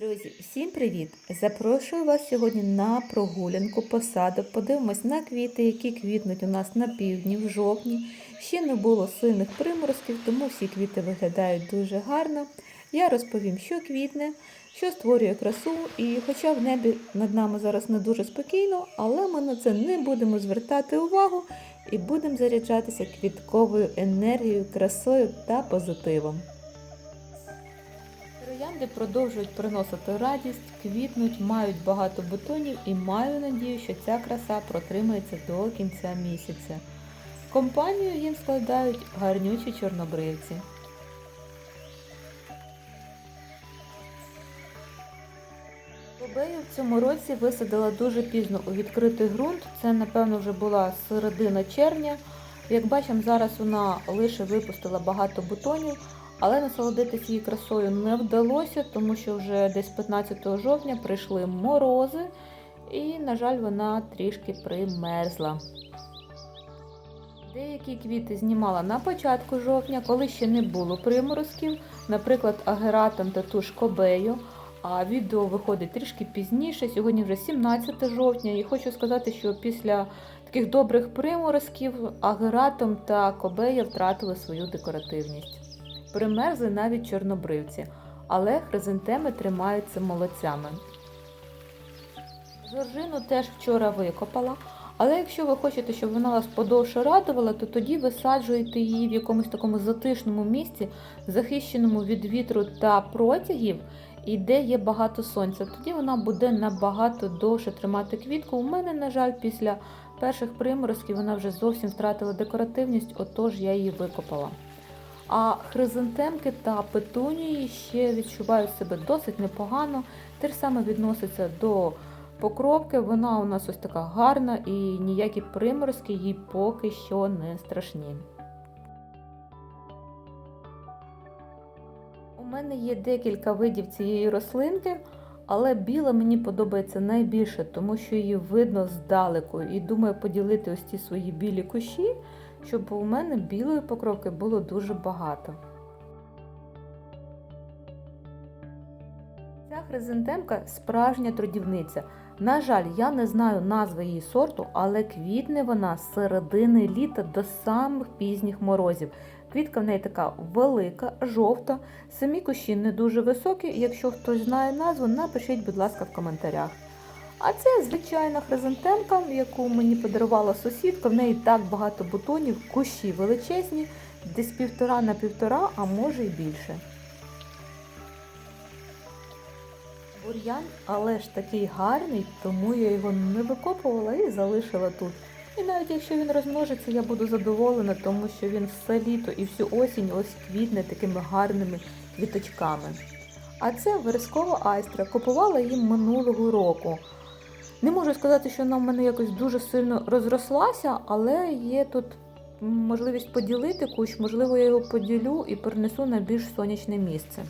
Друзі, всім привіт! Запрошую вас сьогодні на прогулянку по саду. Подивимось на квіти, які квітнуть у нас на півдні, в жовтні. Ще не було сильних приморозків, тому всі квіти виглядають дуже гарно. Я розповім, що квітне, що створює красу, і хоча в небі над нами зараз не дуже спокійно, але ми на це не будемо звертати увагу і будемо заряджатися квітковою енергією, красою та позитивом. Троянди продовжують приносити радість, квітнуть, мають багато бутонів і маю надію, що ця краса протримається до кінця місяця. Компанію їм складають гарнючі чорнобривці. Кобею в цьому році висадила дуже пізно у відкритий ґрунт. Це, напевно, вже була середина червня. Як бачимо, зараз вона лише випустила багато бутонів, але насолодитися її красою не вдалося, тому що вже десь 15 жовтня прийшли морози, і, на жаль, вона трішки примерзла. Деякі квіти знімала на початку жовтня, коли ще не було приморозків, наприклад, агератом та туш кобею. А відео виходить трішки пізніше. Сьогодні вже 17 жовтня, і хочу сказати, що після таких добрих приморозків агератом та кобея втратили свою декоративність. Примерзли навіть чорнобривці, але хризантеми тримаються молодцями. Жоржину теж вчора викопала, але якщо ви хочете, щоб вона вас подовше радувала, то тоді висаджуєте її в якомусь такому затишному місці, захищеному від вітру та протягів, і де є багато сонця. Тоді вона буде набагато довше тримати квітку. У мене, на жаль, після перших приморозків вона вже зовсім втратила декоративність, отож я її викопала. А хризантемки та петунії ще відчувають себе досить непогано. Те ж саме відноситься до покровки. Вона у нас ось така гарна і ніякі приморозки їй поки що не страшні. У мене є декілька видів цієї рослинки, але біла мені подобається найбільше, тому що її видно здалеку. І думаю поділити ось ці свої білі кущі, щоб у мене білої покровки було дуже багато. Ця хризантемка справжня трудівниця. На жаль, я не знаю назви її сорту, але квітне вона з середини літа до самих пізніх морозів. Квітка в неї така велика, жовта, самі кущі не дуже високі. Якщо хтось знає назву, напишіть, будь ласка, в коментарях. А це звичайна хризантемка, яку мені подарувала сусідка. В неї так багато бутонів, кущі величезні, десь півтора на півтора, а може й більше. Бур'ян, але ж такий гарний, тому я його не викопувала і залишила тут. І навіть якщо він розмножиться, я буду задоволена, тому що він все літо і всю осінь ось квітне такими гарними квіточками. А це верескова айстра. Купувала її минулого року. Не можу сказати, що вона в мене якось дуже сильно розрослася, але є тут можливість поділити кущ, можливо, я його поділю і перенесу на більш сонячне місце.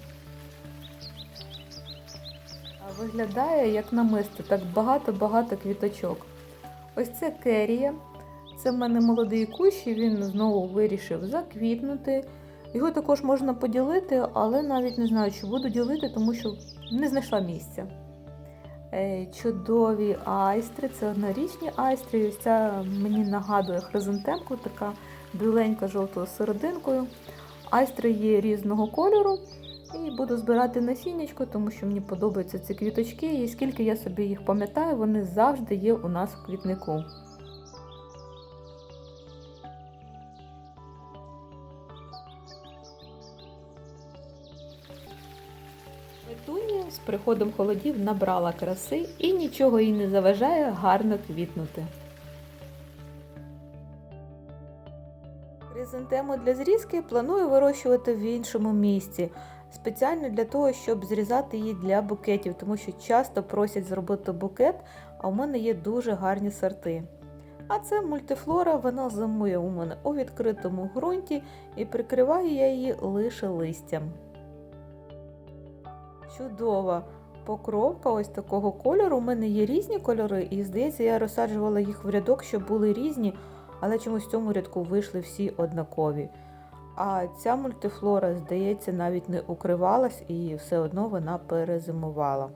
Виглядає як намисто, так багато-багато квіточок. Ось це керія. Це в мене молодий кущ, і він знову вирішив заквітнути. Його також можна поділити, але навіть не знаю, чи буду ділити, тому що не знайшла місця. Е, Чудові айстри, це однорічні айстри. І Ось ця мені нагадує хризантемку, така біленька жовтою серединкою. Айстри є різного кольору. І буду збирати насіннячко, тому що мені подобаються ці квіточки, і скільки я собі їх пам'ятаю, вони завжди є у нас в квітнику. З приходом холодів набрала краси і нічого їй не заважає гарно квітнути. Хризантему для зрізки планую вирощувати в іншому місці, спеціально для того, щоб зрізати її для букетів, тому що часто просять зробити букет, а в мене є дуже гарні сорти. А це мультифлора, вона зимує у мене у відкритому ґрунті і прикриваю я її лише листям. Чудова покровка ось такого кольору. У мене є різні кольори, і здається, я розсаджувала їх в рядок, щоб були різні, але чомусь в цьому рядку вийшли всі однакові. А ця мультифлора, здається, навіть не укривалась і все одно вона перезимувала.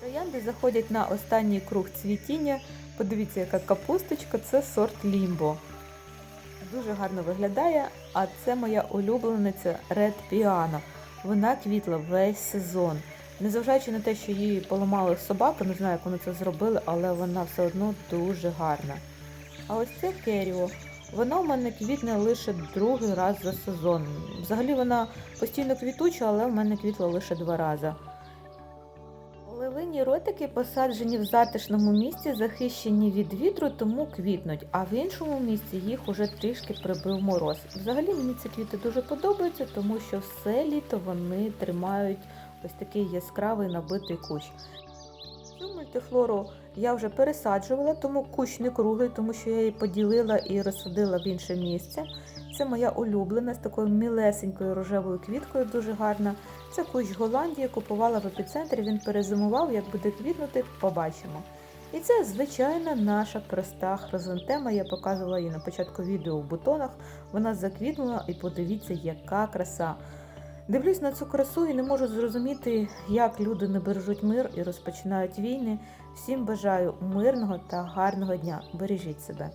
Троянди заходять на останній круг цвітіння. Подивіться, яка капусточка, це сорт лімбо. Дуже гарно виглядає, а це моя улюблениця Red Piano. Вона квітла весь сезон. Незважаючи на те, що її поламали собаки, не знаю, як вони це зробили, але вона все одно дуже гарна. А ось це Керіо. Вона у мене квітне лише другий раз за сезон. Взагалі вона постійно квітуча, але в мене квітла лише два рази. Оливині ротики посаджені в затишному місці, захищені від вітру, тому квітнуть, а в іншому місці їх уже трішки прибив мороз. Взагалі мені ці квіти дуже подобаються, тому що все літо вони тримають ось такий яскравий набитий кущ. Цю мультифлору я вже пересаджувала, тому кущ не круглий, тому що я її поділила і розсадила в інше місце. Це моя улюблена з такою мілесенькою рожевою квіткою, дуже гарна. Це кущ Голландії, купувала в епіцентрі, він перезимував, як буде квітнути, побачимо. І це звичайна наша проста хризантема. Я показувала її на початку відео в бутонах. Вона заквітнула і подивіться, яка краса. Дивлюсь на цю красу і не можу зрозуміти, як люди не бережуть мир і розпочинають війни. Всім бажаю мирного та гарного дня. Бережіть себе.